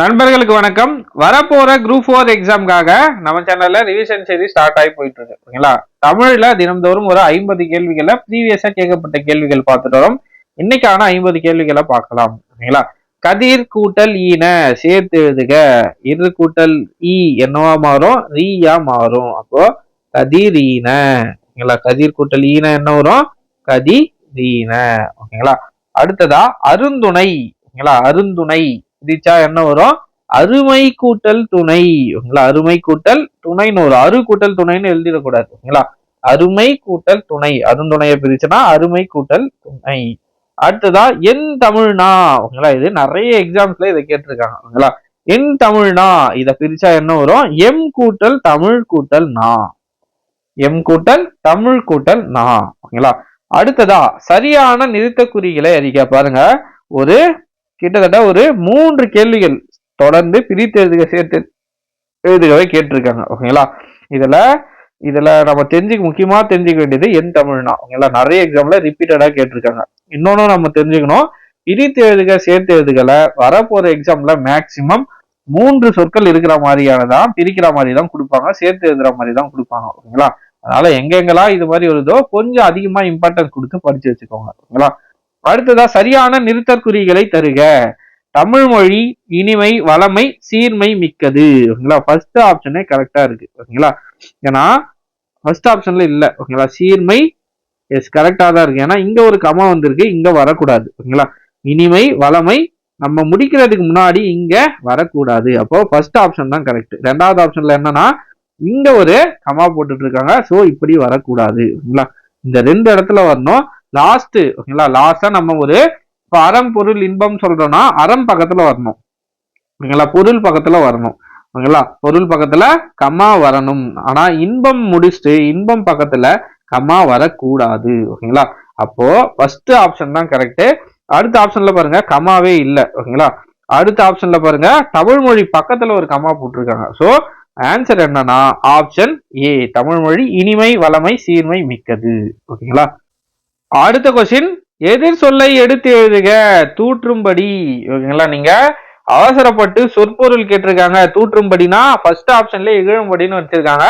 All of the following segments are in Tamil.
நண்பர்களுக்கு வணக்கம். வரப்போற குரூப் ஃபோர் எக்ஸாம்காக நம்ம சேனல்ல ரிவிஷன் செய்தி ஸ்டார்ட் ஆகி போயிட்டு இருக்கு ஓகேங்களா? தமிழ்ல தினம்தோறும் ஒரு ஐம்பது கேள்விகளை ப்ரீவியஸா கேட்கப்பட்ட கேள்விகள் பார்த்துட்டு வரோம். இன்னைக்கான ஐம்பது கேள்விகளை பார்க்கலாம். ஓகேங்களா? கதிர் கூட்டல் ஈன சேர்த்து எழுதுக. இரு கூட்டல் ஈ என்னவா மாறும்? ரீயா மாறும். அப்போ கதிர் ஈன. ஓகேங்களா? கதிர் கூட்டல் ஈன என்ன வரும்? கதி ரீன ஓகேங்களா? அடுத்ததா அருந்துணை. ஓகேங்களா? அருந்துணை. பிரிச்சா என்ன வரும்? அருமை கூட்டல் துணை. ஓகேங்களா? அருமை கூட்டல் துணைன்னு வரும். அரு கூட்டல் துணைன்னு எழுதிடக்கூடாது. ஓகேங்களா? அருமை கூட்டல் துணை. அருந்துணையை பிரிச்சுன்னா அருமை கூட்டல் துணை. அடுத்ததா என் தமிழ்னா ஓகேங்களா? இது நிறைய எக்ஸாம்ஸ்ல இதை கேட்டிருக்காங்க. ஓகேங்களா? என் தமிழ்னா இதை பிரிச்சா என்ன வரும்? எம் கூட்டல் தமிழ் கூட்டல் நா. எம் கூட்டல் தமிழ் கூட்டல் நா. ஓகேங்களா? அடுத்ததா சரியான நிறுத்த குறிகளை அறிக்க பாருங்க. ஒரு கிட்டத்தட்ட ஒரு மூன்று கேள்விகள் தொடர்ந்து பிரித்து எழுதுக சேர்த்து எழுதுகவே கேட்டிருக்காங்க. ஓகேங்களா? இதில் இதில் நம்ம தெரிஞ்சுக்க முக்கியமாக தெரிஞ்சுக்க வேண்டியது என் தமிழ்னா. ஓகேங்களா? நிறைய எக்ஸாமில் ரிப்பீட்டடாக கேட்டிருக்காங்க. இன்னொன்று நம்ம தெரிஞ்சுக்கணும். பிரித்து எழுதுக சேர்த்து எழுதுகளை வரப்போகிற எக்ஸாமில் மேக்சிமம் மூன்று சொற்கள் இருக்கிற மாதிரியானதான் பிரிக்கிற மாதிரி தான் கொடுப்பாங்க சேர்த்து எழுதுற மாதிரி தான் கொடுப்பாங்க. ஓகேங்களா? அதனால எங்கெங்கெல்லாம் இது மாதிரி வருதோ கொஞ்சம் அதிகமாக இம்பார்ட்டன்ஸ் கொடுத்து படிச்சு வச்சுக்கோங்க. ஓகேங்களா? அடுத்ததா சரியான நிறுத்தற்குறிகளை தருக. தமிழ் மொழி இனிமை வளமை சீர்மை மிக்கது. ஓகேங்களா? ஃபர்ஸ்ட் ஆப்ஷனே கரெக்டா இருக்கு. ஓகேங்களா? ஏன்னா ஃபர்ஸ்ட் ஆப்ஷன்ல இல்ல. ஓகேங்களா? சீர்மை எஸ் கரெக்டா தான் இருக்கு. ஏன்னா இங்க ஒரு கமா வந்திருக்கு இங்க வரக்கூடாது. ஓகேங்களா? இனிமை வளமை நம்ம முடிக்கிறதுக்கு முன்னாடி இங்க வரக்கூடாது. அப்போ ஃபர்ஸ்ட் ஆப்ஷன் தான் கரெக்ட் ரெண்டாவது ஆப்ஷன்ல என்னன்னா இங்க ஒரு கமா போட்டுட்டு இருக்காங்க. ஸோ இப்படி வரக்கூடாது. ஓகேங்களா? இந்த ரெண்டு இடத்துல வரணும். லாஸ்ட் ஓகேங்களா லாஸ்டா நம்ம ஒரு இப்போ அறம் பொருள் இன்பம் சொல்றோம்னா அறம் பக்கத்துல வரணும். ஓகேங்களா பொருள் பக்கத்துல வரணும். ஓகேங்களா பொருள் பக்கத்துல கம்மா வரணும். ஆனா இன்பம் முடிச்சுட்டு இன்பம் பக்கத்துல கம்மா வரக்கூடாது. ஓகேங்களா அப்போ ஃபர்ஸ்ட் ஆப்ஷன் தான் கரெக்ட் அடுத்த ஆப்ஷன்ல பாருங்க கமாவே இல்லை. ஓகேங்களா அடுத்த ஆப்ஷன்ல பாருங்க தமிழ் மொழி பக்கத்துல ஒரு கமா போட்டிருக்காங்க. ஸோ ஆன்சர் என்னன்னா ஆப்ஷன் ஏ தமிழ் மொழி இனிமை வளமை சீர்மை மிக்கது. ஓகேங்களா அடுத்த கொஸ்டின் எதிர் சொல்லை எடுத்து எழுதுக. தூற்றும்படி. ஓகேங்களா நீங்க? அவசரப்பட்டு சொற்பொருள் கேட்டிருக்காங்க. தூற்றும்படினா ஃபர்ஸ்ட் ஆப்ஷன்ல இகழும்படின்னு வச்சிருக்காங்க.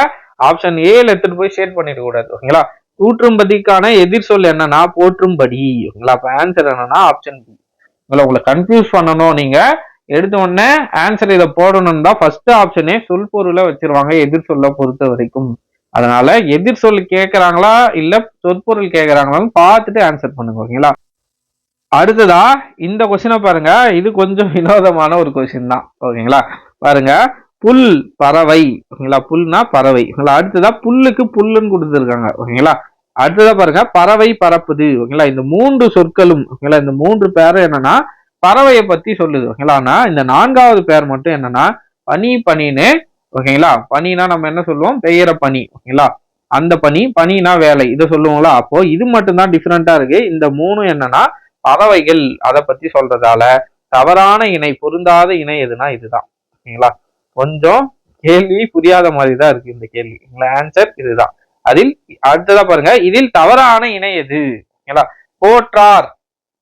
ஆப்ஷன் ஏல எடுத்துட்டு போய் ஷேர் பண்ணிட கூடாது ஓகேங்களா? தூற்றும்படிக்கான எதிர் சொல் என்னன்னா போற்றும்படி. ஓகேங்களா அப்ப ஆன்சர் என்னன்னா ஆப்ஷன் பி உங்களை உங்களை கன்ஃபியூஸ் பண்ணணும் நீங்க. எடுத்த உடனே ஆன்சர் இதை போடணும்னு தான் ஃபர்ஸ்ட் ஆப்ஷனே சொல் பொருளை வச்சிருவாங்க எதிர் சொல்ல பொறுத்த வரைக்கும். அதனால எதிர் சொல் கேட்கறாங்களா இல்ல சொற்பொருள் கேட்கறாங்களான்னு பார்த்துட்டு ஆன்சர் பண்ணுங்க ஓகேங்களா அடுத்ததா இந்த கொஸ்டினை பாருங்க. இது கொஞ்சம் வினோதமான ஒரு கொஸ்டின் தான் ஓகேங்களா பாருங்க புல் பறவை ஓகேங்களா புல்னா பறவை ஓகேங்களா அடுத்ததா புல்லுக்கு புல்லுன்னு கொடுத்துருக்காங்க ஓகேங்களா அடுத்ததா பாருங்க பறவை பறப்புது ஓகேங்களா இந்த மூன்று சொற்களும் ஓகேங்களா இந்த மூன்று பேரும் என்னன்னா பறவையை பத்தி சொல்லுது ஓகேங்களா ஆனா இந்த நான்காவது பேர் மட்டும் என்னன்னா பனி பனின்னு ஓகேங்களா? பனினா நம்ம என்ன சொல்லுவோம்? பெய்யற பனி. ஓகேங்களா? அந்த பனி பனினா வேலை. இதை சொல்லுவோங்களா அப்போ இது மட்டும்தான் டிஃப்ரெண்டா இருக்கு. இந்த மூணு என்னன்னா பறவைகள். அதை பத்தி சொல்றதால தவறான இணை பொருந்தாத இணை எதுனா இதுதான். ஓகேங்களா? கொஞ்சம் கேள்வி புரியாத மாதிரி தான் இருக்கு இந்த கேள்வி. ஆன்சர் இதுதான். அதில் அடுத்ததா பாருங்க. இதில் தவறான இணை எது? ஓகேங்களா? போற்றார்.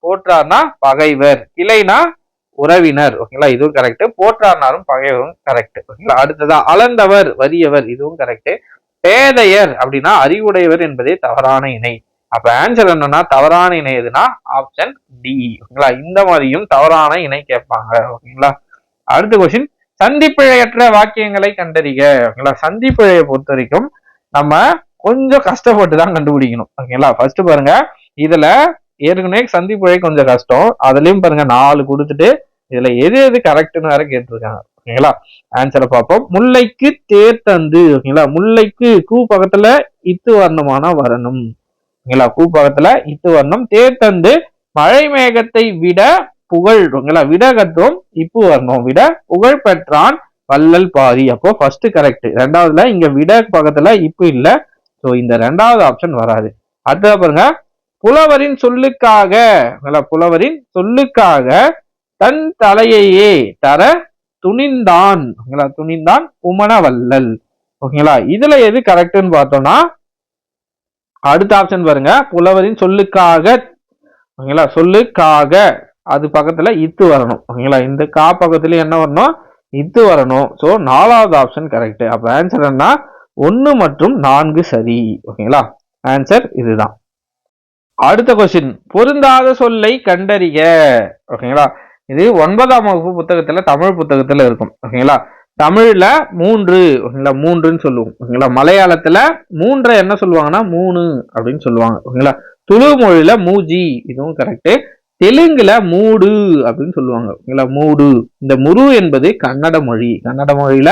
போற்றார்னா பகைவர். கிளைனா உறவினர் ஓகேங்களா இதுவும் கரெக்ட் போற்றானாரும் பகைவரும் கரெக்ட் ஓகேங்களா அடுத்ததா அளந்தவர் வறியவர் இதுவும் கரெக்ட் பேதையர் அப்படின்னா அறிவுடையவர் என்பதே தவறான இணை. அப்ப ஆன்சர் என்னன்னா தவறான இணை எதுனா ஆப்ஷன் டி ஓகேங்களா இந்த மாதிரியும் தவறான இணை கேட்பாங்க. ஓகேங்களா அடுத்த கொஸ்டின் சந்திப்பிழையற்ற வாக்கியங்களை கண்டறிக. ஓகேங்களா சந்திப்பிழையை பொறுத்த வரைக்கும் நம்ம கொஞ்சம் கஷ்டப்பட்டு தான் கண்டுபிடிக்கணும் ஓகேங்களா ஃபர்ஸ்ட் பாருங்க. இதுல ஏற்கனவே சந்திப்பிழை கொஞ்சம் கஷ்டம். அதுலயும் பாருங்க நாலு கொடுத்துட்டு இதுல எது எது கரெக்ட்னு வேற கேட்டிருக்காங்க. ஓகேங்களா ஆன்சரை பார்ப்போம். முல்லைக்கு தேர்த்தந்து ஓகேங்களா முல்லைக்கு கூ பக்கத்துல இத்து வர்ணமான வரணும். ஓகேங்களா கூ பக்கத்துல இத்து வர்ணம். தேர்த்தந்து மழை மேகத்தை விட புகழ் ஓகேங்களா விடகத்துவம் இப்பு வரணும். விட புகழ் பெற்றான் வள்ளல் பாரி அப்போ ஃபர்ஸ்ட் கரெக்ட் ரெண்டாவதுல இங்க விட பக்கத்துல இப்பு இல்ல. சோ இந்த ரெண்டாவது ஆப்ஷன் வராது. அடுத்ததா பாருங்க புலவரின் சொல்லுக்காக புலவரின் சொல்லுக்காக தன் தலையையே தர துணிந்தான். ஓகேங்களா? துணிந்தான் உமனவல்லல். ஓகேங்களா? இதுல எது கரெக்ட்னு பார்த்தோம்னா அடுத்த ஆப்ஷன் பாருங்க. புலவரின் சொல்லுக்காக ஓகேங்களா? சொல்லுக்காக அது பக்கத்துல இத்து வரணும். ஓகேங்களா? இந்த கா பக்கத்துல என்ன வரணும்? இத்து வரணும். ஸோ நாலாவது ஆப்ஷன் கரெக்ட் அப்ப ஆன்சர் என்ன ஒன்னு மற்றும் நான்கு சரி. ஓகேங்களா? ஆன்சர் இதுதான். அடுத்த கொஸ்டின் பொருந்தாத சொல்லை கண்டறிய ஓகேங்களா இது ஒன்பதாம் வகுப்பு புத்தகத்துல தமிழ் புத்தகத்துல இருக்கும். ஓகேங்களா தமிழ்ல மூன்று. ஓகேங்களா மூன்றுன்னு சொல்லுவோம். ஓகேங்களா மலையாளத்துல மூன்றை என்ன சொல்லுவாங்கன்னா? மூணு அப்படின்னு சொல்லுவாங்க. ஓகேங்களா துளு மொழியில மூஜி. இதுவும் கரெக்டு தெலுங்குல மூடு அப்படின்னு சொல்லுவாங்க. ஓகேங்களா மூடு. இந்த முரு என்பது கன்னட மொழி. கன்னட மொழியில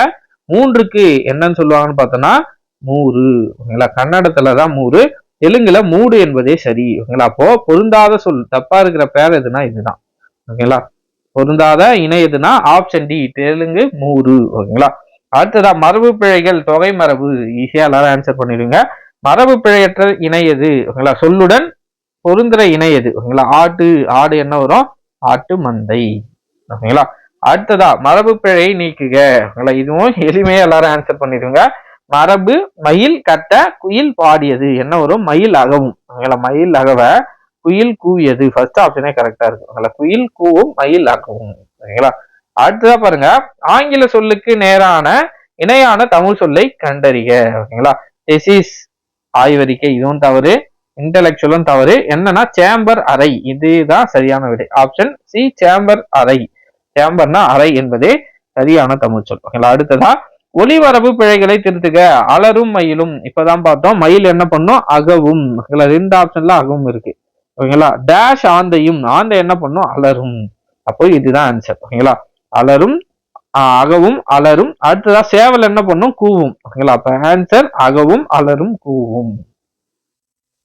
மூன்றுக்கு என்னன்னு சொல்லுவாங்கன்னு பார்த்தோம்னா மூறு. ஓகேங்களா கன்னடத்துல தான் மூறு. தெலுங்குல மூடு என்பதே சரி ஓகேங்களா? அப்போ பொருந்தாத சொல் தப்பா இருக்கிற பேர் எதுனா இதுதான் ஓகேங்களா? பொருந்தாத இணை எதுனா ஆப்ஷன் டி தெலுங்கு மூடு ஓகேங்களா? அடுத்ததா மரபு பிழைகள் தொகை மரபு ஈஸியா எல்லாரும் ஆன்சர் பண்ணிடுங்க. மரபு பிழையற்ற இணை எது ஓகேங்களா? சொல்லுடன் பொருந்துற இணை எது ஓகேங்களா? ஆட்டு ஆடு என்ன வரும்? ஆட்டு மந்தை ஓகேங்களா? அடுத்ததா மரபு பிழையை நீக்குக ஓகேங்களா? இதுவும் எளிமையா எல்லாரும் ஆன்சர் பண்ணிடுங்க. மரபு மயில் கட்ட குயில் பாடியது. என்ன வரும்? மயில் அகவும். உங்களை மயில் அகவ குயில் கூவியது. ஃபர்ஸ்ட் ஆப்ஷனே கரெக்டா இருக்கு உங்களை குயில் கூவும் மயில் அகவும். ஓகேங்களா அடுத்ததா பாருங்க. ஆங்கில சொல்லுக்கு நேரான இணையான தமிழ் சொல்லை கண்டறிக. ஓகேங்களா டெசிஸ் ஆய்வறிக்கை. இதுவும் தவறு. இன்டலெக்சுவலும் தவறு. என்னன்னா சேம்பர் அறை. இதுதான் சரியான விடை. ஆப்ஷன் சி சேம்பர் அறை. சேம்பர்னா அறை என்பதே சரியான தமிழ் சொல். ஓகேங்களா? அடுத்ததா ஒளிவரவு பிழைகளை திருத்துக. அலரும் மயிலும். இப்பதான் பார்த்தோம். மயில் என்ன பண்ணும்? அகவும். ரெண்டு ஆப்ஷன்ல அகவும் இருக்கு. ஓகேங்களா? டேஷ் ஆந்தையும். ஆந்தை என்ன பண்ணும்? அலரும் அப்போ இதுதான் ஆன்சர் ஓகேங்களா? அலரும் அகவும் அலரும் அடுத்ததா சேவல் என்ன பண்ணும்? கூவும். ஓகேங்களா? அப்ப ஆன்சர் அகவும் அலரும் கூவும்.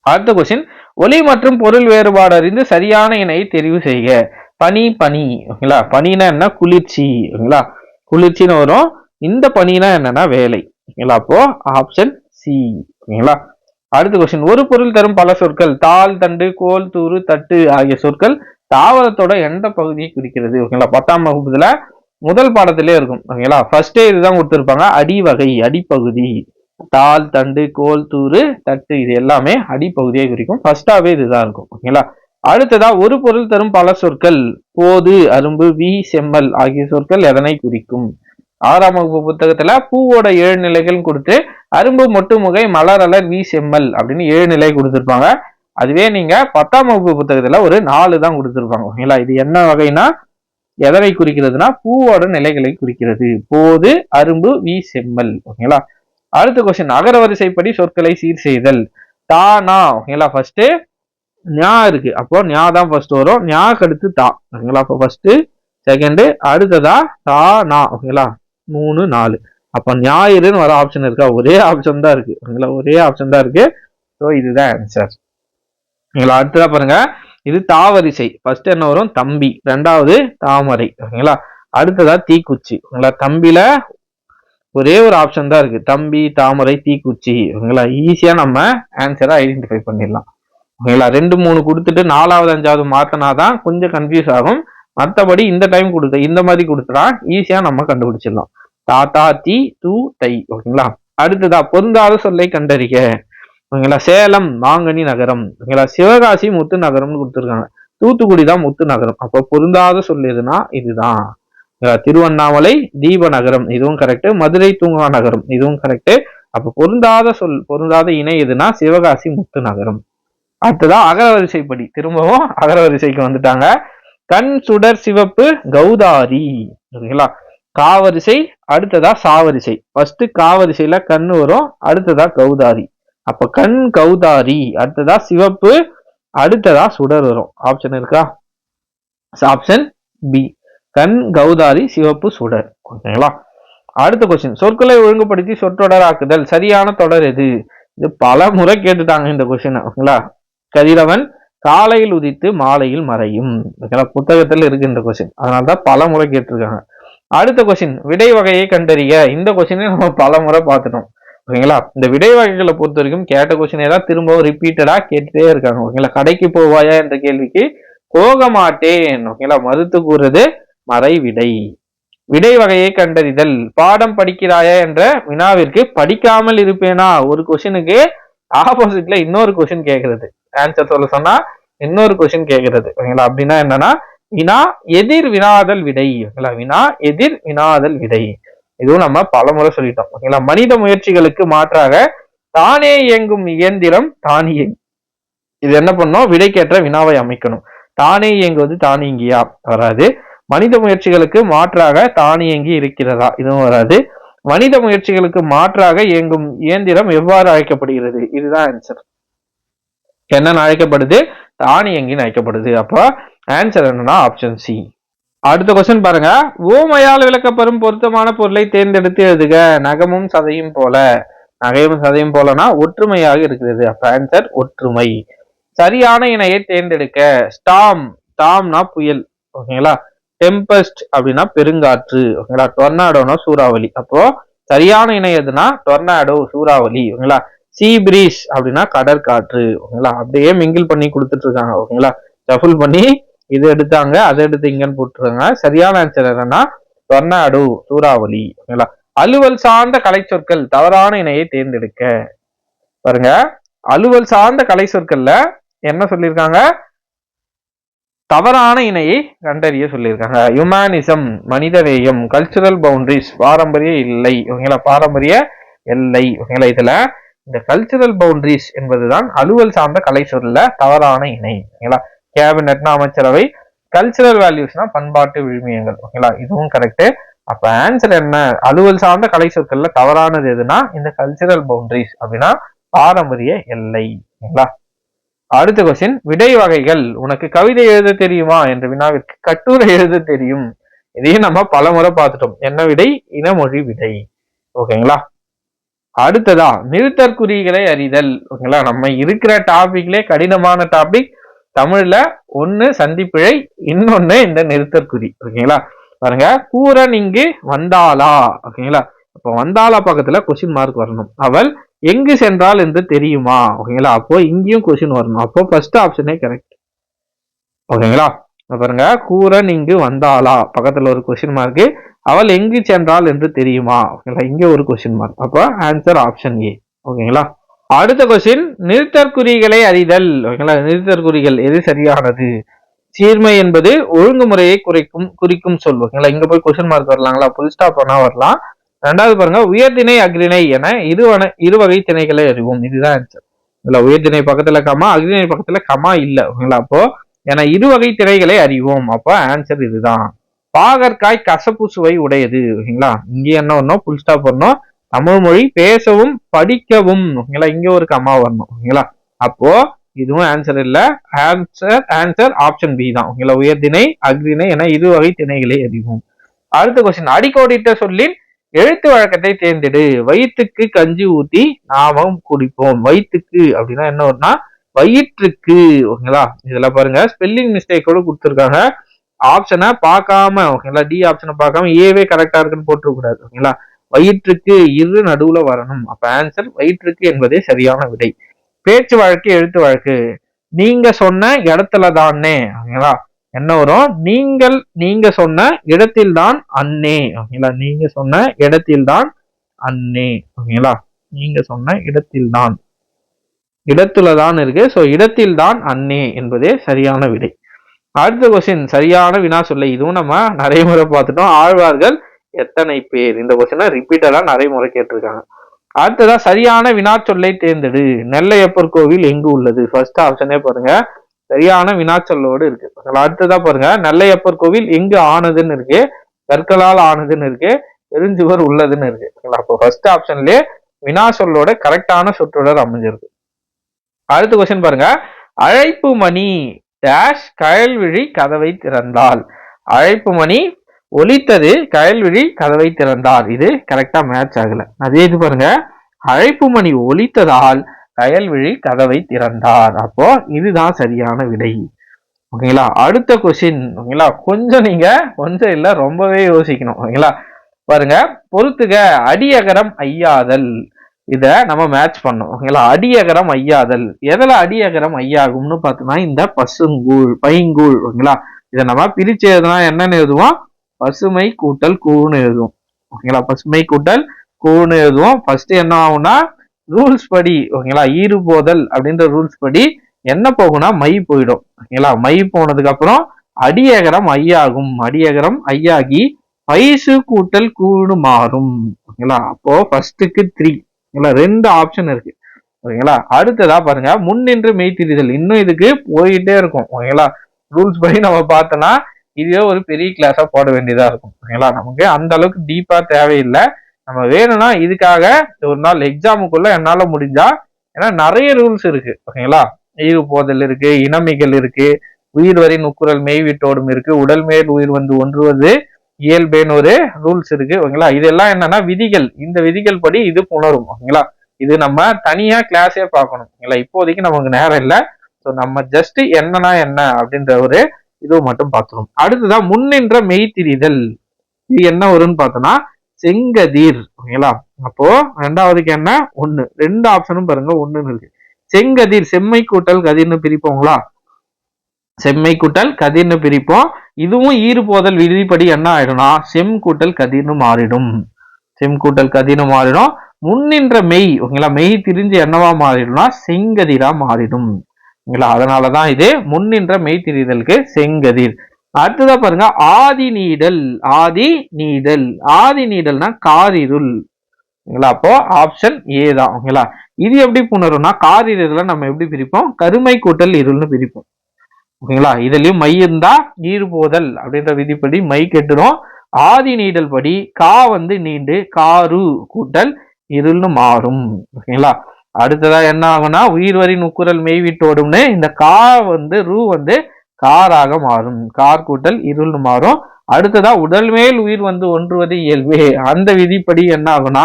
அடுத்த கொஸ்டின் ஒலி மற்றும் பொருள் வேறுபாடு அறிந்து சரியான இணையை தெரிவு செய்க. பனி பனி. ஓகேங்களா? பனினா என்ன? குளிர்ச்சி. ஓகேங்களா? குளிர்ச்சின்னு வரும். இந்த பணினா என்னன்னா வேலை. ஓகேங்களா? அப்போ ஆப்ஷன் சி ஓகேங்களா? அடுத்த கொஸ்டின் ஒரு பொருள் தரும் பல சொற்கள். தாள் தண்டு கோல் தூறு தட்டு ஆகிய சொற்கள் தாவரத்தோட எந்த பகுதியை குறிக்கிறது? ஓகேங்களா? பத்தாம் வகுப்புல முதல் பாடத்திலே இருக்கும். ஓகேங்களா? ஃபர்ஸ்டே இதுதான் கொடுத்திருப்பாங்க. அடிவகை அடிப்பகுதி. தாள் தண்டு கோல் தூறு தட்டு இது எல்லாமே அடிப்பகுதியை குறிக்கும். ஃபர்ஸ்டாவே இதுதான் இருக்கும். ஓகேங்களா? அடுத்ததா ஒரு பொருள் தரும் பல சொற்கள். போது அரும்பு வி செம்மல் ஆகிய சொற்கள் எதனை குறிக்கும்? ஆறாம் வகுப்பு புத்தகத்துல பூவோட ஏழு நிலைகள் கொடுத்து அரும்பு மொட்டுமுகை மலரலர் மலர் அலர் வி செம்மல் அப்படின்னு ஏழு நிலை கொடுத்துருப்பாங்க. அதுவே நீங்க பத்தாம் வகுப்பு புத்தகத்துல ஒரு நாலு தான் கொடுத்துருப்பாங்க. ஓகேங்களா? இது என்ன வகைனா எதனை குறிக்கிறதுனா பூவோட நிலைகளை குறிக்கிறது. போது அரும்பு வி செம்மல் ஓகேங்களா? அடுத்த கொஸ்டின் அகரவரிசைப்படி சொற்களை சீர் செய்தல். தானா ஓகேங்களா? ஃபர்ஸ்ட் ஞா இருக்கு. அப்போ ஞா தான் ஃபர்ஸ்ட் வரும். ஞாக்கு அடுத்து தா. ஓகேங்களா? அப்போ ஃபர்ஸ்ட் செகண்டு அடுத்ததா தா நா. ஓகேங்களா? மூணு நாலு. அப்போ ஞாயிறுன்னு வர ஆப்ஷன் இருக்கா? ஒரே ஆப்ஷன் தான் இருக்கு. ஓகேங்களா ஒரே ஆப்ஷன் தான் இருக்கு. ஸோ இதுதான் ஆன்சர் ஓகேங்களா அடுத்ததாக பாருங்க. இது தாவரிசை. ஃபர்ஸ்ட் என்ன வரும்? தம்பி. ரெண்டாவது தாமரை. ஓகேங்களா? அடுத்ததா தீக்குச்சி. ஓகேங்களா தம்பியில ஒரே ஒரு ஆப்ஷன் தான் இருக்கு. தம்பி தாமரை தீக்குச்சி. ஓகேங்களா? ஈஸியா நம்ம ஆன்சரை ஐடென்டிஃபை பண்ணிடலாம். ஓகேங்களா? ரெண்டு மூணு கொடுத்துட்டு நாலாவது அஞ்சாவது மாத்தினாதான் கொஞ்சம் கன்ஃபியூஸ் ஆகும். மற்றபடி இந்த டைம் கொடுத்த இந்த மாதிரி கொடுத்துட்டா ஈஸியா நம்ம கண்டுபிடிச்சிடலாம். தாத்தா தி தூ தை. ஓகேங்களா? அடுத்ததா பொருந்தாத சொல்லை கண்டறிக. ஓகேங்களா? சேலம் மாங்கனி நகரம். ஓகேங்களா? சிவகாசி முத்து நகரம்னு கொடுத்துருக்காங்க. தூத்துக்குடி தான் முத்து நகரம். அப்போ பொருந்தாத சொல் எதுனா இதுதான். திருவண்ணாமலை தீப நகரம் இதுவும் கரெக்ட் மதுரை தூங்கா நகரம். இதுவும் கரெக்ட் அப்ப பொருந்தாத சொல் பொருந்தாத இணை எதுனா சிவகாசி முத்து நகரம். அடுத்ததா அகரவரிசைப்படி. திரும்பவும் அகரவரிசைக்கு வந்துட்டாங்க. கண் சுடர் சிவப்பு கௌதாரி. ஓகேங்களா காவரிசை அடுத்ததா சாவரிசை. ஃபர்ஸ்ட் காவரிசையில கண்ணு வரும் அடுத்ததா கௌதாரி. அப்ப கண் கௌதாரி அடுத்ததா சிவப்பு அடுத்ததா சுடர் வரும். ஆப்ஷன் இருக்கா? ஆப்ஷன் பி கண் கௌதாரி சிவப்பு சுடர். ஓகேங்களா? அடுத்த கொஸ்டின் சொற்களை ஒழுங்குபடுத்தி சொற்றொடராக்குதல் சரியான தொடர் எது? இது பல முறை கேட்டுட்டாங்க இந்த கொஸ்டின் ஓகேங்களா? கதிரவன் காலையில் உதித்து மாலையில் மறையும். ஓகேங்களா புத்தகத்தில் இருக்கின்ற இந்த கொஸ்டின் அதனாலதான் பல முறை கேட்டிருக்காங்க. அடுத்த கொஸ்டின் விடை வகையை கண்டறிய இந்த கொஸ்டினே நம்ம பல முறை பார்த்துட்டோம். ஓகேங்களா? இந்த விடை வகைகளை பொறுத்த வரைக்கும் கேட்ட கொஸ்டினை தான் திரும்பவும் ரிப்பீட்டடா கேட்டுட்டே இருக்காங்க. ஓகேங்களா? கடைக்கு போவாயா என்ற கேள்விக்கு போக மாட்டேன். ஓகேங்களா? மறுத்து கூறுறது மறை விடை. விடை வகையை கண்டறிதல். பாடம் படிக்கிறாயா என்ற வினாவிற்கு படிக்காமல் இருப்பேனா? ஒரு கொஸ்டினுக்கு ஆப்போசிட்ல இன்னொரு கொஸ்டின் கேட்கறது. ஆன்சர் சொல்ல சொன்னா இன்னொரு கொஸ்டின் கேட்கறது. ஓகேங்களா? அப்படின்னா என்னன்னா வினா எதிர் வினாதல் விடை. ஓகேங்களா? வினா எதிர் வினாதல் விடை. இதுவும் நம்ம பலமுறை சொல்லிட்டோம். ஓகேங்களா? மனித முயற்சிகளுக்கு மாற்றாக தானே இயங்கும் இயந்திரம் தானியங்கி இது என்ன பண்ணும்? விடைக்கேற்ற வினாவை அமைக்கணும். தானே இயங்குவது தானியங்கியா வராது. மனித முயற்சிகளுக்கு மாற்றாக தானியங்கி இருக்கிறதா? இதுவும் வராது. மனித முயற்சிகளுக்கு மாற்றாக இயங்கும் இயந்திரம் எவ்வாறு அழைக்கப்படுகிறது? இதுதான் ஆன்சர் என்னன்னு அழைக்கப்படுது? தானியங்கின்னு அழைக்கப்படுது. அப்போ ஆன்சர் என்னன்னா ஆப்ஷன் சி அடுத்த கொஸ்டின் பாருங்க. ஓமையால் விளக்கப்பெறும் பொருத்தமான பொருளை தேர்ந்தெடுத்து எழுதுக. நகமும் சதையும் போல. நகையும் சதையும் போலனா ஒற்றுமையாக இருக்கிறது. அப்ப ஆன்சர் ஒற்றுமை. சரியான இணையை தேர்ந்தெடுக்க. ஸ்டாம் ஸ்டாம்னா புயல். ஓகேங்களா டெம்பஸ்ட் அப்படின்னா பெருங்காற்று. ஓகேங்களா டொர்னாடோனா சூறாவளி. அப்போ சரியான இணை எதுனா டொர்னாடோ சூறாவளி. ஓகேங்களா சீ பிரீஸ் அப்படின்னா கடற்காற்று ஓகேங்களா? அப்படியே மிங்கிள் பண்ணி கொடுத்துட்டு இருக்காங்க ஓகேங்களா? ஷஃபிள் பண்ணி இது எடுத்தாங்க அதை எடுத்து இங்கன்னு போட்டுருக்காங்க. சரியான ஆன்சர் என்னன்னா டொர்னாடோ சூறாவளி ஓகேங்களா? அலுவல் சார்ந்த கலை சொற்கள் தவறான இணையை தேர்ந்தெடுக்க. பாருங்க. அலுவல் சார்ந்த கலை சொற்கள்ல என்ன சொல்லியிருக்காங்க? தவறான இணையை கண்டறிய சொல்லியிருக்காங்க. ஹியூமானிசம் மனிதநேயம் கல்ச்சுரல் பவுண்டரிஸ் பாரம்பரிய இல்லை ஓகேங்களா? பாரம்பரிய எல்லை ஓகேங்களா? இதுல இந்த கல்ச்சுரல் பவுண்டரிஸ் என்பதுதான் அலுவல் சார்ந்த கலை சொல்ல தவறான இணை ஓகேங்களா கேபினட்னா அமைச்சரவை கல்ச்சுரல் வேல்யூஸ்னா பண்பாட்டு விழுமியங்கள் ஓகேங்களா இதுவும் கரெக்ட் அப்ப ஆன்சர் என்ன? அலுவல் சார்ந்த கலை சொற்கள்ல தவறானது எதுனா இந்த கல்ச்சுரல் பவுண்டரிஸ் அப்படின்னா பாரம்பரிய எல்லை ஓகேங்களா அடுத்த கொஸ்டின் விடை வகைகள். உனக்கு கவிதை எழுத தெரியுமா? என்ற வினாவிற்கு கட்டுரை எழுத தெரியும். இதையும் நம்ம பலமுறை பார்த்துட்டோம். என்ன விடை? இனமொழி விடை ஓகேங்களா அடுத்ததா நிறுத்தற்குறிகளை அறிதல். ஓகேங்களா? நம்ம இருக்கிற டாபிக்லே கடினமான டாபிக் தமிழ்ல ஒன்னு சந்திப்பிழை இன்னொன்னு இந்த நிறுத்தற்குறி. ஓகேங்களா? பாருங்க கூரன் இங்கு வந்தாளா? ஓகேங்களா? அப்போ வந்தாளா பக்கத்துல கொஸ்டின் மார்க் வரணும். அவள் எங்கு சென்றால் என்று தெரியுமா? ஓகேங்களா? அப்போ இங்கேயும் கொஸ்டின் வரணும். அப்போ ஃபர்ஸ்ட் ஆப்ஷனே கரெக்ட் ஓகேங்களா? பாருங்க. கூரன் இங்கு வந்தாளா? பக்கத்துல ஒரு கொஸ்டின் மார்க் அவள் எங்கு சென்றாள் என்று தெரியுமா? ஓகேங்களா? இங்க ஒரு கொஸ்டின் மார்க் அப்போ ஆன்சர் ஆப்ஷன் ஏ ஓகேங்களா? அடுத்த கொஸ்டின் நிறுத்தற்குறிகளை அறிதல். ஓகேங்களா? நிறுத்தற்குறிகள் எது சரியானது? சீர்மை என்பது ஒழுங்குமுறையை குறைக்கும் குறிக்கும் சொல். ஓகேங்களா? இங்க போய் கொஸ்டின் மார்க் வரலாங்களா? புல் ஸ்டாப் வேணா வரலாம். ரெண்டாவது பாருங்க உயர்திணை அக்ரிணை என இருவன இருவகை திணைகளை அறிவோம். இதுதான் ஆன்சர் இதுல உயர்திணை பக்கத்துல கமா அக்ரிணை பக்கத்துல கமா இல்ல. ஓகேங்களா? அப்போ என இருவகை திணைகளை அறிவோம். அப்போ ஆன்சர் இதுதான். பாகற்காய் கசப்பு சுவை உடையது. ஓகேங்களா? இங்கே என்ன வரணும்? புல் ஸ்டாப் வரணும். தமிழ் மொழி பேசவும் படிக்கவும். ஓகேங்களா? இங்க ஒரு கம்மா வரணும். ஓகேங்களா? அப்போ இதுவும் ஆன்சர் இல்ல. ஆன்சர் ஆன்சர் ஆப்ஷன் பி தான். ஓகேங்களா? உயர்திணை அக்ரிணை என இரு வகை திணைகளை அறிவோம். அடுத்த கொஸ்டின் அடிக்கோடிட்ட சொல்லின் எழுத்து வழக்கத்தை தேர்ந்தெடு. வயிற்றுக்கு கஞ்சி ஊத்தி நாமும் குடிப்போம். வயிற்றுக்கு அப்படின்னா என்ன வரும்னா வயிற்றுக்கு ஓகேங்களா? இதெல்லாம் பாருங்க. ஸ்பெல்லிங் மிஸ்டேக் கூட கொடுத்துருக்காங்க. ஆப்ஷனை பார்க்காம ஓகேங்களா? டி ஆப்ஷனை பார்க்காம ஏவே கரெக்டா இருக்குன்னு போட்டுக்கூடாது ஓகேங்களா? வயிற்றுக்கு இரு நடுவுல வரணும். அப்ப ஆன்சர் வயிற்றுக்கு என்பதே சரியான விடை. பேச்சு வழக்கு எழுத்து வழக்கு. நீங்க சொன்ன இடத்துல தானே ஓகேங்களா? என்ன வரும்? நீங்கள் நீங்க சொன்ன இடத்தில் தான் அன்னே ஓகேங்களா? நீங்க சொன்ன இடத்தில் தான் அன்னே ஓகேங்களா? நீங்க சொன்ன இடத்தில் தான். இடத்துல தான் இருக்கு. இடத்தில் தான் அன்னே என்பதே சரியான விடை. அடுத்த கொஸ்டின் சரியான வினா சொல்ல. இதுவும் நம்ம நிறைய முறை பார்த்துட்டோம். ஆழ்வார்கள் எத்தனை பேர்? இந்த கொஸ்டினை ரிப்பீட்டடா நிறைய முறை கேட்டிருக்காங்க. அடுத்ததா சரியான வினா சொல்லை தேர்ந்தெடு. நெல்லையப்பர் கோவில் எங்கு உள்ளது? ஃபர்ஸ்ட் ஆப்ஷனே பாருங்க. சரியான வினாச்சொல்லோடு இருக்கு. அடுத்ததா பாருங்க. நெல்லையப்பர் கோவில் எங்கு ஆனதுன்னு இருக்கு. கற்களால் ஆனதுன்னு இருக்கு. பெருஞ்சுவர் உள்ளதுன்னு இருக்கு. அப்போ ஃபர்ஸ்ட் ஆப்ஷன்லயே வினா சொல்லோட கரெக்டான சொற்றொடர் அமைஞ்சிருக்கு. அடுத்த கொஸ்டின் பாருங்க. அழைப்பு மணி டேஷ் கயல்விழி கதவை திறந்தால் அழைப்பு மணி ஒலித்தது கயல்விழி கதவை திறந்தார் இது கரெக்டா மேட்ச் ஆகல. அதே இது பாருங்க. அழைப்பு மணி ஒலித்ததால் கயல்விழி கதவை திறந்தார் அப்போ இதுதான் சரியான விடை. ஓகேங்களா அடுத்த கொஸ்டின் ஓகேங்களா கொஞ்சம் நீங்க கொஞ்சம் இல்ல ரொம்பவே யோசிக்கணும். ஓகேங்களா பாருங்க. பொறுத்துக. அடியகரம் ஐயாதல். இதை நம்ம மேட்ச் பண்ணோம். ஓகேங்களா? அடியகரம் ஐயாதல். எதில் அடியகரம் ஐயாகும்னு பார்த்தோம்னா இந்த பசுங்கூழ் பைங்கூழ் ஓகேங்களா? இதை நம்ம பிரிச்சு எழுதுனா என்னன்னு எழுதுவோம்? பசுமை கூட்டல் கூழ்னு எழுதுவோம். ஓகேங்களா? பசுமை கூட்டல் கூழ்னு எழுதுவோம். ஃபர்ஸ்ட் என்ன ஆகும்னா ரூல்ஸ் படி ஓகேங்களா? ஈறுபோதல் அப்படின்ற ரூல்ஸ் படி என்ன போகும்னா மை போயிடும். ஓகேங்களா? மை போனதுக்கு அப்புறம் அடியகரம் ஐயாகும். அடியகரம் ஐயாகி பைசு கூட்டல் கூழ்னு மாறும். ஓகேங்களா? அப்போ ஃபர்ஸ்ட்டுக்கு த்ரீ ஓகேங்களா ரெண்டு ஆப்ஷன் இருக்கு. ஓகேங்களா? அடுத்ததா பாருங்க முன்னின்று மெய்த்திரிதல் இன்னும் இதுக்கு போயிட்டே இருக்கும். ஓகேங்களா? ரூல்ஸ் படி நம்ம பார்த்தோம்னா இதுவே ஒரு பெரிய கிளாஸா போட வேண்டியதா இருக்கும். ஓகேங்களா? நமக்கு அந்த அளவுக்கு டீப்பா தேவையில்லை. நம்ம வேணும்னா இதுக்காக ஒரு நாள் எக்ஸாமுக்குள்ள என்னால முடிஞ்சா ஏன்னா நிறைய ரூல்ஸ் இருக்கு. ஓகேங்களா? ஈவு போதல் இருக்கு இனமிகள் இருக்கு உயிர் வரி நுக்குரல் மெய்விட்டோடும் இருக்கு உடல் மேல் உயிர் வந்து ஒன்றுவது இயல்பேன்னு ஒரு ரூல்ஸ் இருக்கு ஓகேங்களா இதெல்லாம் என்னன்னா விதிகள். இந்த விதிகள் படி இது புணரும் ஓகேங்களா இது நம்ம தனியா கிளாஸே பார்க்கணும் ஓகேங்களா இப்போதைக்கு நமக்கு நேரம் இல்லை. ஸோ நம்ம ஜஸ்ட் என்னன்னா என்ன அப்படின்ற ஒரு இது மட்டும் பார்த்துரும் அடுத்ததான் முன்னின்ற மெய்த்திரிதல் இது என்ன வரும்னு பார்த்தோம்னா செங்கதிர் ஓகேங்களா அப்போ ரெண்டாவதுக்கு என்ன? ஒண்ணு. ரெண்டு ஆப்ஷனும் பாருங்க ஒண்ணுன்னு இருக்கு. செங்கதிர் செம்மை கூட்டல் கதிர்னு பிரிப்போங்களா செம்மை கூட்டல் கதிர்னு பிரிப்போம். இதுவும் ஈறுபோதல் விதிப்படி என்ன ஆயிடும்னா செம் கூட்டல் கதிர்னு மாறிடும். செம் கூட்டல் கதிர்னு மாறிடும். முன்னின்ற மெய் ஓகேங்களா? மெய் திரிஞ்சு என்னவா மாறிடும்னா செங்கதிரா மாறிடும். ஓகேங்களா? அதனாலதான் இது முன்னின்ற மெய் திரிதலுக்கு செங்கதிர். அடுத்ததா பாருங்க ஆதி நீடல் ஆதி நீடல். ஆதி நீடல்னா காரிருள். ஓகேங்களா? அப்போ ஆப்ஷன் ஏ தான். ஓகேங்களா? இது எப்படி புணரும்னா காரிருள நம்ம எப்படி பிரிப்போம்? கருமை கூட்டல் இருள்னு பிரிப்போம். ஓகேங்களா? இதுலயும் மை இருந்தா ஈறு போதல் அப்படின்ற விதிப்படி மை கெட்டுரும். ஆதி நீடல் படி கா வந்து நீண்டு காரு கூட்டல் இருள்னு மாறும் ஓகேங்களா? அடுத்ததா என்ன ஆகும்னா உயிர் வரி நுக்குரல் மெய்விட்டோடும்னு இந்த கா வந்து ரூ வந்து காராக மாறும். கார் கூட்டல் இருள்னு மாறும். அடுத்ததா உடல் மேல் உயிர் வந்து ஒன்றுவது இயல்பே. அந்த விதிப்படி என்ன ஆகும்னா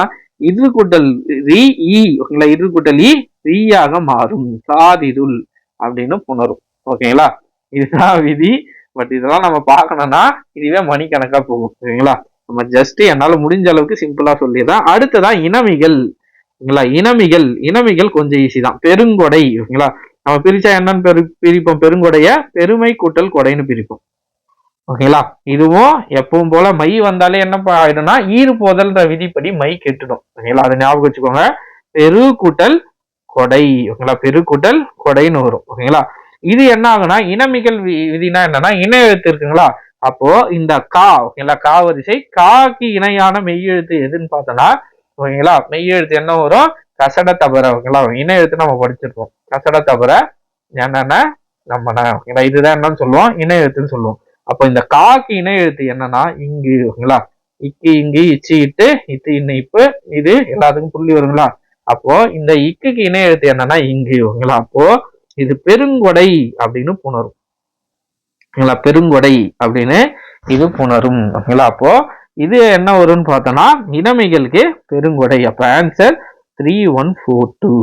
இரு கூட்டல் ரி ஈ ஓகேங்களா? இரு கூட்டல் இ ரீயாக மாறும். காதிருள் அப்படின்னு புணரும். ஓகேங்களா? இதுதான் விதி. பட் இதெல்லாம் நம்ம பார்க்கணும்னா இதுவே மணிக்கணக்கா போகும். ஓகேங்களா நம்ம ஜஸ்ட் என்னால் முடிஞ்ச அளவுக்கு சிம்பிளா சொல்லிடுறேன். அடுத்ததான் இனமிகள். ஓகேங்களா இனமிகள். இனமிகள் கொஞ்சம் ஈஸி தான். பெருங்கொடை. ஓகேங்களா நம்ம பிரிச்சா என்னன்னு பெரு பிரிப்போம். பெருங்கொடைய பெருமை கூட்டல் கொடைன்னு பிரிப்போம். ஓகேங்களா? இதுவும் எப்பவும் போல மை வந்தாலே என்ன ஆயிடும்னா ஈறு போதல்ன்ற விதிப்படி மை கெட்டுடும். ஓகேங்களா? அதை ஞாபகம் வச்சுக்கோங்க. பெரு கூட்டல் கொடை. ஓகேங்களா? பெரு கூட்டல் கொடைன்னு வரும். ஓகேங்களா? இது என்ன ஆகுனா இனமிகள் வி- விதினா என்னன்னா இணை எழுத்து இருக்குங்களா? அப்போ இந்த கா ஓகேங்களா? கா வரிசை காக்கு இணையான மெய்யெழுத்து எதுன்னு பார்த்தோம்னா ஓகேங்களா? மெய்யெழுத்து என்ன வரும்? கசட தபர ஓகேங்களா? இணை எழுத்து நம்ம படிச்சிருப்போம். கசட தபர என்னன்னா? நம்ம ஓகேங்களா? இதுதான் என்னன்னு சொல்லுவோம். இணை எழுத்துன்னு சொல்லுவோம். அப்போ இந்த காக்கு இணை எழுத்து என்னன்னா இங்கு ஓகேங்களா? இக்கு இங்கு இச்சு இட்டு இத்து இன்ன இப்பு இது எல்லாத்துக்கும் புள்ளி வருங்களா? அப்போ இந்த இக்குக்கு இணை எழுத்து என்னன்னா இங்கு ஓகேங்களா? அப்போ இது பெருங்கொடை அப்படின்னு புணரும். ஓகேங்களா பெருங்கொடை அப்படின்னு இது புணரும் ஓகேங்களா? அப்போ இது என்ன வரும்னு பார்த்தோம்னா இனமைகளுக்கு பெருங்கொடை. அப்ப answer three one four two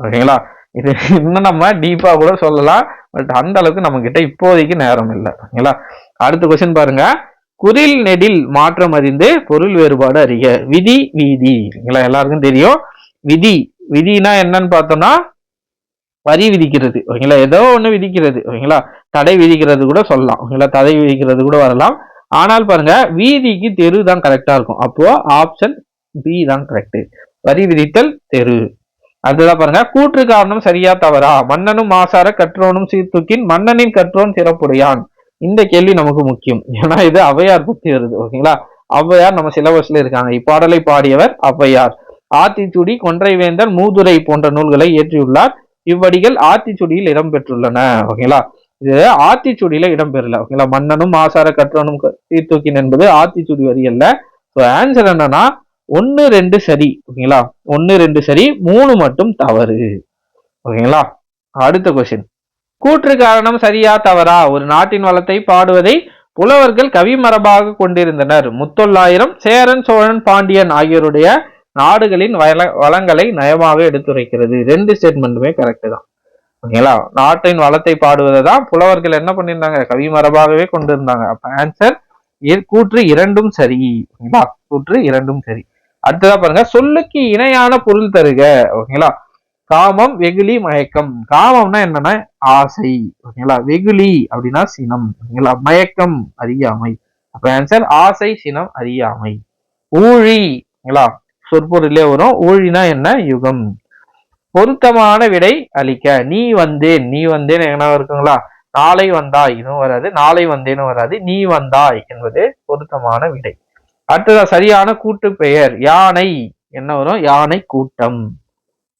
ஓகேங்களா? இது இன்னும் நம்ம டீப்பா கூட சொல்லலாம். பட் அந்த அளவுக்கு நம்ம கிட்ட இப்போதைக்கு நேரம் இல்லை. ஓகேங்களா? அடுத்த கொஸ்டின் பாருங்க. குரில் நெடில் மாற்றம் அறிந்து பொருள் வேறுபாடு அறிக. விதி வீதி ஓகேங்களா? எல்லாருக்கும் தெரியும். விதி. விதினா என்னன்னு பார்த்தோம்னா வரி விதிக்கிறது. ஓகேங்களா? ஏதோ ஒன்று விதிக்கிறது. ஓகேங்களா? தடை விதிக்கிறது கூட சொல்லலாம். ஓகேங்களா? தடை விதிக்கிறது கூட வரலாம். ஆனால் பாருங்க வீதிக்கு தெரு தான் கரெக்டா இருக்கும். அப்போ ஆப்ஷன் பி தான் கரெக்ட் வரி விதித்தல் தெரு. அடுத்ததான் பாருங்க கூற்று காரணம் சரியா தவறா? மன்னனும் ஆசார கற்றோனும் சீர்தூக்கின் மன்னனின் கற்றோன் சிறப்புடையான். இந்த கேள்வி நமக்கு முக்கியம். ஏன்னா இது ஔவையார் பத்தி வருது. ஓகேங்களா? ஔவையார் நம்ம சிலபஸ்ல இருக்காங்க. இப்பாடலை பாடியவர் ஔவையார். ஆத்திச்சூடி கொன்றைவேந்தர் மூதுரை போன்ற நூல்களை இயற்றியுள்ளார். இவ்வடிகள் ஆத்திச்சுடியில் இடம்பெற்றுள்ளன. ஓகேங்களா? இது ஆத்திச்சுடியில இடம்பெறல. ஓகேங்களா? மன்னனும் ஆசார கற்றனும் தீர்த்தூக்கின் என்பது ஆத்திச்சுடி வரி அல்ல. ஸோ ஆன்சர் என்னன்னா ஒன்னு ரெண்டு சரி. ஓகேங்களா? ஒன்னு ரெண்டு சரி மூணு மட்டும் தவறு. ஓகேங்களா? அடுத்த கொஸ்டின் கூற்று காரணம் சரியா தவறா? ஒரு நாட்டின் வளத்தை பாடுவதை புலவர்கள் கவி மரபாக கொண்டிருந்தனர். முத்தொள்ளாயிரம் சேரன் சோழன் பாண்டியன் ஆகியோருடைய நாடுகளின் வள வளங்களை நயமாக எடுத்துரைக்கிறது. ரெண்டு ஸ்டேட்மெண்ட்டுமே கரெக்டு தான். ஓகேங்களா? நாட்டின் வளத்தை பாடுவதை தான் புலவர்கள் என்ன பண்ணியிருந்தாங்க? கவி மரபாகவே கொண்டு இருந்தாங்க அப்ப ஆன்சர் கூற்று இரண்டும் சரி. ஓகேங்களா? கூற்று இரண்டும் சரி. அடுத்ததா பாருங்க சொல்லுக்கு இணையான பொருள் தருக. ஓகேங்களா? காமம் வெகுளி மயக்கம். காமம்னா என்னன்னா ஆசை. ஓகேங்களா? வெகுளி அப்படின்னா சினம். ஓகேங்களா? மயக்கம் அறியாமை. அப்ப ஆன்சர் ஆசை சினம் அறியாமை. ஊழி. ஓகேங்களா? சொற்பொருளே வரும். ஊழினா என்ன? யுகம். பொருத்தமான விடை அளிக்க. நீ வந்தேன். நீ வந்தேன் என்ன இருக்குங்களா? நாளை வந்தாய். இதுவும் வராது. நாளை வந்தேனும் வராது. நீ வந்தாய் என்பது பொருத்தமான விடை. அடுத்ததா சரியான கூட்டு பெயர். யானை. என்ன வரும்? யானை கூட்டம்.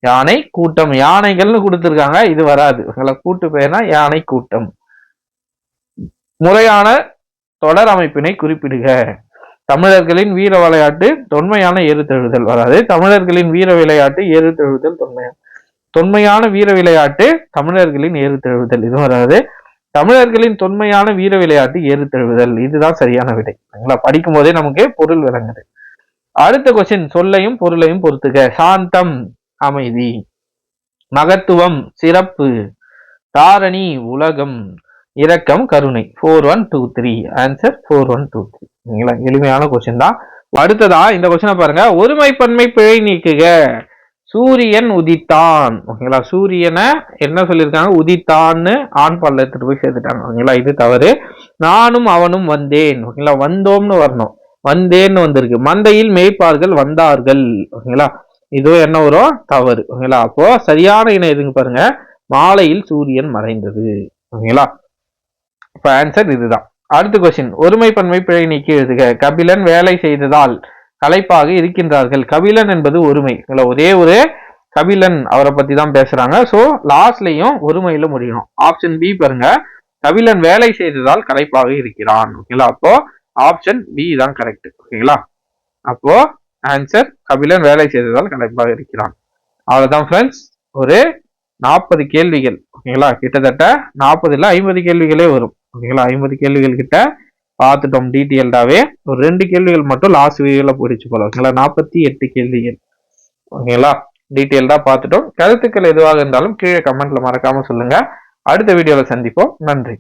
யானை கூட்டம். யானைகள்னு கொடுத்துருக்காங்க. இது வராது. உங்களை கூட்டு பெயர்னா யானை கூட்டம். முறையான தொடர் அமைப்பினை குறிப்பிடுக. தமிழர்களின் வீர விளையாட்டு தொன்மையான ஏறுதழுதல் வராது. தமிழர்களின் வீர விளையாட்டு ஏறுதழுதல் தொன்மையான தொன்மையான வீர விளையாட்டு தமிழர்களின் ஏறுதழுவுதல் இதுவும் வராது. தமிழர்களின் தொன்மையான வீர விளையாட்டு ஏறுதழுவுதல் இதுதான் சரியான விடை. சரிங்களா? படிக்கும் போதே நமக்கு பொருள் விளங்குது. அடுத்த கொஸ்டின் சொல்லையும் பொருளையும் பொறுத்துக்க சாந்தம் அமைதி மகத்துவம் சிறப்பு தாரணி உலகம் இரக்கம் கருணை. Four one two three answer four one two three சரிங்களா எளிமையான கொஸ்டின் தான். அடுத்ததா இந்த கொஸ்டினை பாருங்க. ஒருமைப்பன்மை பிழை நீக்குக. சூரியன் உதித்தான். ஓகேங்களா? சூரியனை என்ன சொல்லியிருக்காங்க? உதித்தான்னு ஆண் பால்ல எடுத்துட்டு போய் சேர்த்துட்டாங்க. ஓகேங்களா? இது தவறு. நானும் அவனும் வந்தேன். ஓகேங்களா? வந்தோம்னு வரணும். வந்தேன்னு வந்திருக்கு. மந்தையில் மேய்ப்பார்கள் வந்தார்கள். ஓகேங்களா? இதுவும் என்ன வரும்? தவறு. ஓகேங்களா? அப்போ சரியான இணை எதுங்க பாருங்க? மாலையில் சூரியன் மறைந்தது. ஓகேங்களா? இப்போ ஆன்சர் இதுதான். அடுத்த கொஸ்டின் ஒருமைப்பன்மை பிழை நீக்கி எழுதுக. கபிலன் வேலை செய்ததால் கலைப்பாக இருக்கின்றார்கள். கபிலன் என்பது ஒருமை. ஒரே ஒரு கபிலன் அவரை பத்தி தான் பேசுறாங்க சோ லாஸ்ட்லயும் ஒருமையில முடியணும். ஆப்ஷன் பி பாருங்க. கபிலன் வேலை செய்ததால் களைப்பாக இருக்கிறான். ஓகேங்களா அப்போ ஆப்ஷன் பி தான் கரெக்ட் ஓகேங்களா அப்போ ஆன்சர் கபிலன் வேலை செய்ததால் களைப்பாக இருக்கிறான். அவ்வளவுதான் ஃப்ரெண்ட்ஸ் ஒரு நாற்பது கேள்விகள். ஓகேங்களா கிட்டத்தட்ட நாற்பதுல ஐம்பது கேள்விகளே வரும். ஓகேங்களா? ஐம்பது கேள்விகள் கிட்ட பார்த்துட்டோம் டீட்டெயில்டாவே ஒரு ரெண்டு கேள்விகள் மட்டும் லாஸ்ட் வீடியோல போயிடுச்சு போல. ஓகேங்களா? நாற்பத்தி எட்டு கேள்விகள். ஓகேங்களா? டீட்டெயில்டா பார்த்துட்டோம் கருத்துக்கள் எதுவாக இருந்தாலும் கீழே கமெண்ட்ல மறக்காம சொல்லுங்க. அடுத்த வீடியோல சந்திப்போம். நன்றி.